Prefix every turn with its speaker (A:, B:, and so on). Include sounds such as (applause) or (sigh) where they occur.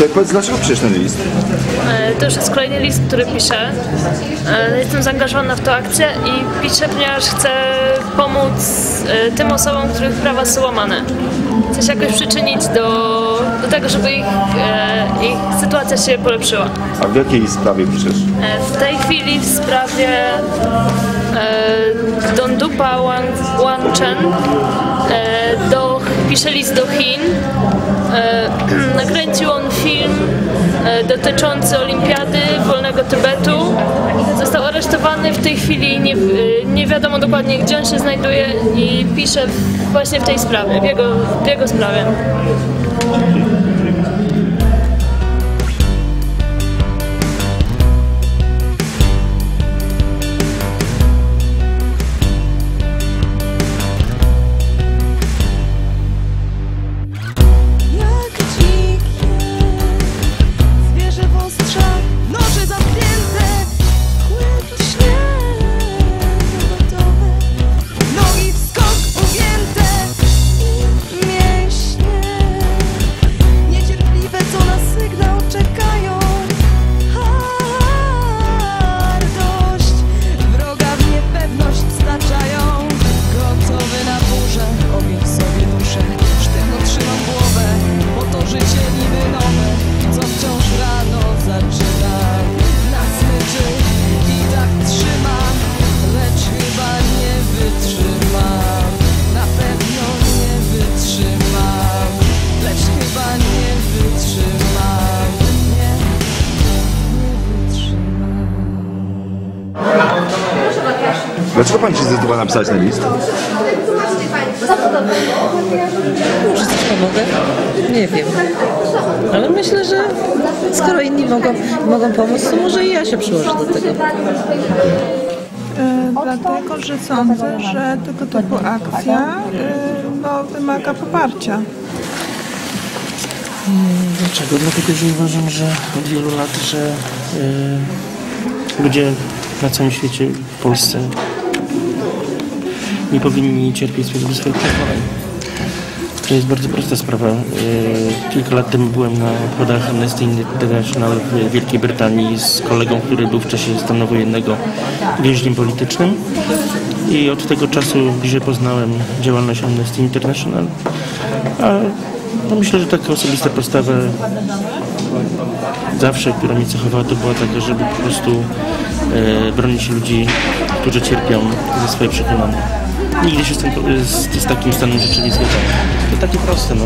A: Słuchaj, powiedz, dlaczego piszesz ten list?
B: E, To już jest kolejny list, który piszę. E, Jestem zaangażowana w tę akcję i piszę, ponieważ chcę pomóc e, tym osobom, których prawa są łamane. Chcę się jakoś przyczynić do, do tego, żeby ich, ich sytuacja się polepszyła.
A: A w jakiej sprawie piszesz?
B: W tej chwili w sprawie Dondupa Wan- Wanchen e, do, pisze list do Chin. E, (clears throat) dotyczący Olimpiady Wolnego Tybetu. Został aresztowany w tej chwili, nie, e, nie wiadomo dokładnie gdzie on się znajduje i pisze właśnie w tej sprawie, w jego, w jego sprawie.
A: Dlaczego pani się zdecydowała napisać ten list?
C: Może coś pomogę? Nie wiem. Ale myślę, że skoro inni mogą, mogą pomóc, to może i ja się przyłożę do tego.
D: E, Dlatego, że sądzę, że tego typu akcja e, no, wymaga poparcia.
E: Dlaczego? Dlatego, że uważam, że od wielu lat, że y, ludzie na całym świecie, w Polsce nie powinni cierpieć z powodu swoich przekonań. To jest bardzo prosta sprawa. Y, kilka lat temu byłem na obchodach Amnesty International w Wielkiej Brytanii z kolegą, który był w czasie stanu wojennego więźniem politycznym. I od tego czasu bliżej poznałem działalność Amnesty International. A no myślę, że taka osobista postawa zawsze, która mnie cechowała, to była taka, żeby po prostu e, bronić ludzi, którzy cierpią ze swoje przekonania. Nigdy się z, tym, z, z takim stanem rzeczy nie zgadzałem. To takie proste, no.